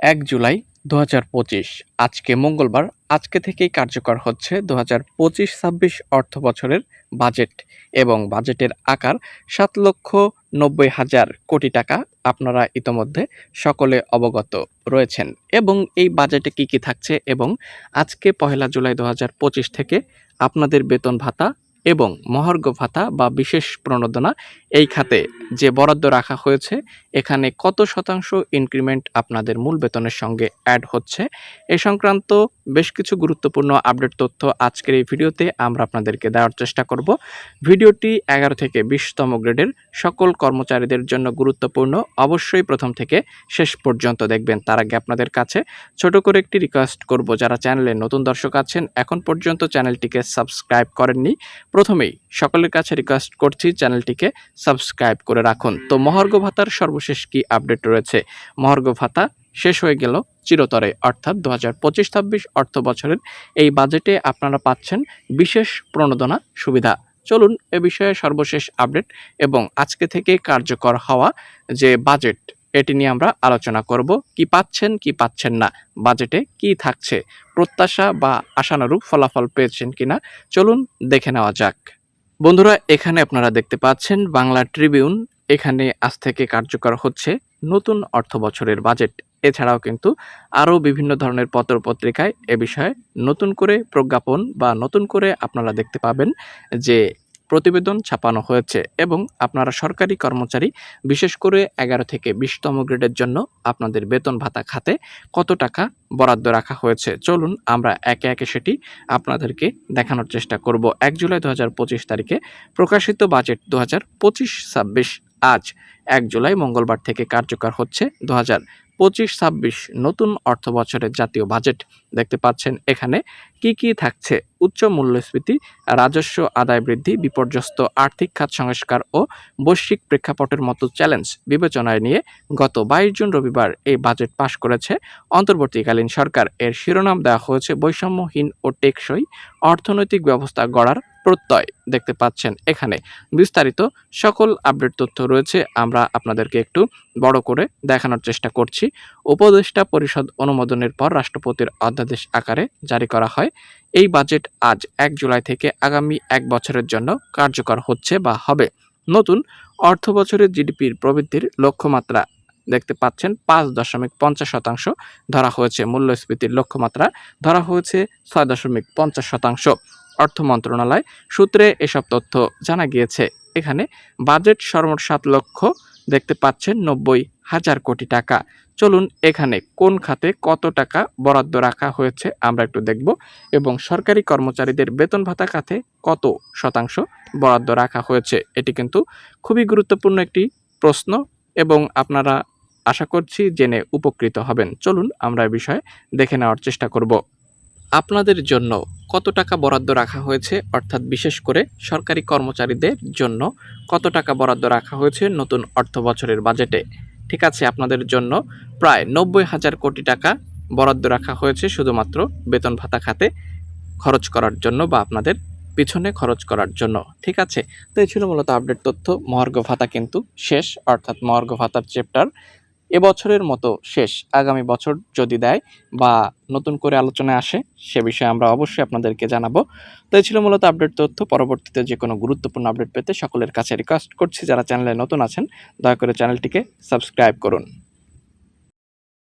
এক জুলাই দু হাজার পঁচিশ। আজকে মঙ্গলবার, আজকে থেকেই কার্যকর হচ্ছে দু হাজার পঁচিশ ছাব্বিশ অর্থ বছরের বাজেট এবং বাজেটের আকার সাত লক্ষ নব্বই হাজার কোটি টাকা আপনারা ইতোমধ্যে সকলে অবগত রয়েছেন। এবং এই বাজেটে কি কি থাকছে এবং আজকে পহেলা জুলাই দু হাজার পঁচিশ থেকে আপনাদের বেতন ভাতা এবং মহার্ঘ ভাতা বা বিশেষ প্রণোদনা এই খাতে যে বরাদ্দ রাখা হয়েছে এখানে কত শতাংশ ইনক্রিমেন্ট আপনাদের মূল বেতনের সঙ্গে অ্যাড হচ্ছে? এ সংক্রান্ত বেশ কিছু গুরুত্বপূর্ণ আপডেট তথ্য আজকের এই ভিডিওতে আমরা আপনাদেরকে দেওয়ার চেষ্টা করব। ভিডিওটি এগারো থেকে বিশতম গ্রেডের সকল কর্মচারীদের জন্য গুরুত্বপূর্ণ। অবশ্যই প্রথম থেকে শেষ পর্যন্ত দেখবেন, তার আগে আপনাদের কাছে ছোট করে একটি রিকোয়েস্ট করব। যারা চ্যানেলে নতুন দর্শক আছেন, এখন পর্যন্ত চ্যানেলটিকে সাবস্ক্রাইব করেননি, প্রথমেই সকলের কাছে রিকোয়েস্ট করছি চ্যানেলটিকে সাবস্ক্রাইব করে রাখুন। তো মহার্ঘ ভাতার সর্বশেষ কি আপডেট রয়েছে? মহার্ঘ ভাতা শেষ হয়ে গেল চিরতরে, অর্থাৎ দু হাজার পঁচিশ ছাব্বিশ অর্থ বছরের এই বাজেটে আপনারা পাচ্ছেন বিশেষ প্রণোদনা সুবিধা। চলুন এ বিষয়ে সর্বশেষ আপডেট এবং আজকে থেকে কার্যকর হওয়া যে বাজেট এটি নিয়ে আমরা আলোচনা করব। কি পাচ্ছেন কি পাচ্ছেন না বাজেটে কি থাকছে, প্রত্যাশা বা আশানুরূপ ফলাফল পেয়েছেন কিনা, চলুন দেখে নেওয়া যাক। বন্ধুরা, এখানে আপনারা দেখতে পাচ্ছেন বাংলা ট্রিবিউন। এখানে আজ থেকে কার্যকর হচ্ছে নতুন অর্থ বছরের বাজেট। এছাড়াও কিন্তু আরও বিভিন্ন ধরনের পত্র পত্রিকায় এ বিষয়ে নতুন করে প্রজ্ঞাপন বা নতুন করে আপনারা দেখতে পাবেন যে প্রতিবেদন ছাপানো হয়েছে এবং আপনারা সরকারি কর্মচারী, বিশেষ করে এগারো থেকে বিশতম গ্রেডের জন্য আপনাদের বেতন ভাতা খাতে কত টাকা বরাদ্দ রাখা হয়েছে? চলুন আমরা একে একে সেটি আপনাদেরকে দেখানোর চেষ্টা করব। এক জুলাই দু হাজার পঁচিশ তারিখে প্রকাশিত বাজেট দু হাজার পঁচিশ ছাব্বিশ আজ এক জুলাই মঙ্গলবার থেকে কার্যকর হচ্ছে দু হাজার পঁচিশ ছাব্বিশ নতুন অর্থ বছরের জাতীয় বাজেট। দেখতে পাচ্ছেন এখানে কি কি থাকছে? উচ্চ মূল্যস্ফীতি, রাজস্ব আদায় বৃদ্ধি, বিপর্যস্ত আর্থিক খাত সংস্কার ও বৈশ্বিক প্রেক্ষাপটের মতো চ্যালেঞ্জ বিবেচনায় নিয়ে গত বাইশ জুন রবিবার এই বাজেট পাশ করেছে অন্তর্বর্তীকালীন সরকার। এর শিরোনাম দেওয়া হয়েছে বৈষম্যহীন ও টেকসই অর্থনৈতিক ব্যবস্থা গড়ার প্রত্যয় দেখতে পাচ্ছেন এখানে। বিস্তারিত সকল আপডেট তথ্য রয়েছে, আমরা আপনাদেরকে একটু বড় করে দেখানোর চেষ্টা করছি। উপদেষ্টা পরিষদ অনুমোদনের পর রাষ্ট্রপতির অধ্যাদেশ আকারে জারি করা হয়। এই বাজেট আজ এক জুলাই থেকে আগামী এক বছরের জন্য কার্যকর হচ্ছে বা হবে। নতুন অর্থ বছরের জিডিপির প্রবৃদ্ধির লক্ষ্যমাত্রা দেখতে পাচ্ছেন পাঁচ দশমিক পঞ্চাশ শতাংশ ধরা হয়েছে। মূল্যস্ফীতির লক্ষ্যমাত্রা ধরা হয়েছে ছয় দশমিক পঞ্চাশ শতাংশ। অর্থ মন্ত্রণালয় সূত্রে এসব তথ্য জানা গিয়েছে। এখানে বাজেট সর্বমোট সাত লক্ষ, দেখতে পাচ্ছেন নব্বই হাজার কোটি টাকা। চলুন এখানে কোন খাতে কত টাকা বরাদ্দ রাখা হয়েছে আমরা একটু দেখব। এবং সরকারি কর্মচারীদের বেতন ভাতা খাতে কত শতাংশ বরাদ্দ রাখা হয়েছে, এটি কিন্তু খুবই গুরুত্বপূর্ণ একটি প্রশ্ন এবং আপনারা আশা করছি জেনে উপকৃত হবেন। চলুন আমরা এ বিষয়ে দেখে নেওয়ার চেষ্টা করব। আপনাদের জন্য কত টাকা বরাদ্দ রাখা হয়েছে? অর্থাৎ বিশেষ করে সরকারি কর্মচারীদের জন্য কত টাকা বরাদ্দ রাখা হয়েছে নতুন অর্থ বছরের বাজেটে? ঠিক আছে, আপনাদের জন্য প্রায় নব্বই হাজার কোটি টাকা বরাদ্দ রাখা হয়েছে শুধুমাত্র বেতন ভাতা খাতে খরচ করার জন্য বা আপনাদের পিছনে খরচ করার জন্য। ঠিক আছে? তো এই ছিল মূলত আপডেট তথ্য। মহার্ঘ ভাতা কিন্তু শেষ, অর্থাৎ মহার্ঘ ভাতার চ্যাপ্টার এবছরের মতো শেষ আগামী বছর যদি দেয় বা নতুন করে আলোচনায় আসে, সে বিষয়ে আমরা অবশ্যই আপনাদেরকে জানাব। তো এই ছিল মূলত আপডেট তথ্য। পরবর্তীতে যে কোনো গুরুত্বপূর্ণ আপডেট পেতে সকলের কাছে রিকোয়েস্ট করছি। যারা চ্যানেলে নতুন আছেন, দয়া করে চ্যানেলটিকে সাবস্ক্রাইব করুন।